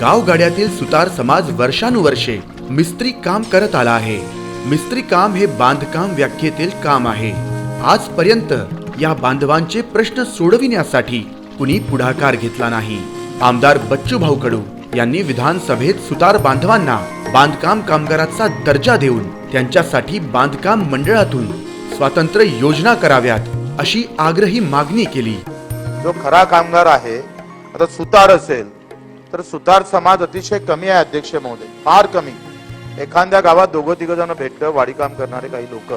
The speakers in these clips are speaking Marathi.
गावगाड्यातील सुतार समाज वर्षानुवर्षे मिस्त्री काम करत आला आहे. मिस्त्री काम हे बांधकाम व्याख्येतील काम आहे. आजपर्यंत या बांधवांचे प्रश्न सोडविण्यासाठी कुणी पुढाकार घेतला नाही. आमदार बच्चू भाऊ कडू यांनी विधानसभेत सुतार बांधवांना बांधकाम कामगाराचा दर्जा देऊन त्यांच्यासाठी बांधकाम मंडळातून स्वातंत्र्य योजना कराव्यात अशी आग्रही मागणी केली. जो खरा कामगार आहे आता सुतार असेल तर सुतार समाज अतिशय कमी आहे अध्यक्ष महोदय. फार कमी. एखाद्या गावात दोघं तिघ जण भेटलं वाडी काम करणारे काही लोक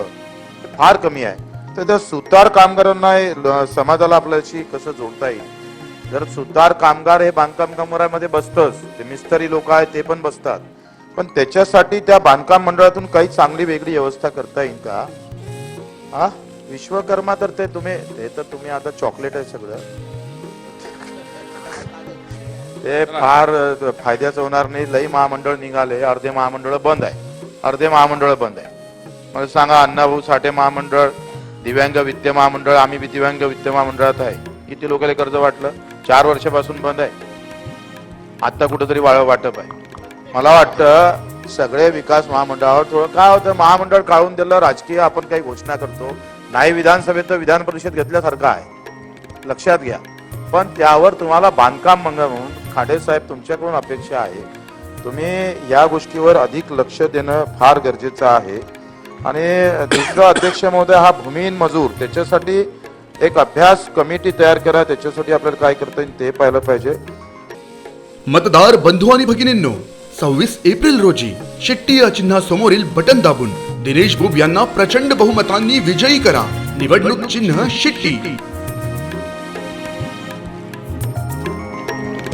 फार कमी आहे. तर त्या सुतार कामगारांना हे समाजाला आपल्याशी कसं जोडता येईल? जर सुतार कामगार हे बांधकाम कामगारामध्ये बसतच ते मिस्त्री लोक आहेत ते पण बसतात. पण त्याच्यासाठी त्या बांधकाम मंडळातून काही चांगली वेगळी व्यवस्था करता येईल का? हा विश्वकर्मा तर ते तुम्ही हे तर तुम्ही आता चॉकलेट आहे सगळं. ते फार फायद्याचं होणार नाही. लई महामंडळ निघाले अर्धे महामंडळ बंद आहे. अर्धे महामंडळ बंद आहे. मला सांगा अण्णाभाऊ साठे महामंडळ दिव्यांग वित्त महामंडळ आम्ही बी दिव्यांग वित्त महामंडळात आहे. किती लोकांना कर्ज वाटलं? चार वर्षापासून बंद आहे. आता कुठंतरी वाळ वाटप आहे. मला वाटतं सगळे विकास महामंडळावर थोडं काय होतं महामंडळ काढून दिलं राजकीय आपण काही घोषणा करतो. नाही विधानसभेत तर विधान परिषद घेतल्यासारखं आहे. लक्षात घ्या. पण त्यावर तुम्हाला बांधकाम मंडळ म्हणून खाडे साहेब तुमच्याकडून अपेक्षा आहे. तुम्ही या गोष्टीवर अधिक लक्ष देणं फार गरजेचं आहे. आणि दुसरा अध्यक्ष महोदय हा भूमिहीन मजूर त्याच्यासाठी एक अभ्यास कमिटी तयार करा त्याच्यासाठी आपल्याला काय करता येईल ते पाहिलं पाहिजे. मतदार बंधू आणि भगिनींनो सव्वीस एप्रिल रोजी शेट्टी या चिन्हासमोरील बटन दाबून दिनेश बुब यांना प्रचंड बहुमतांनी विजयी करा. निवडणूक चिन्ह शेट्टी.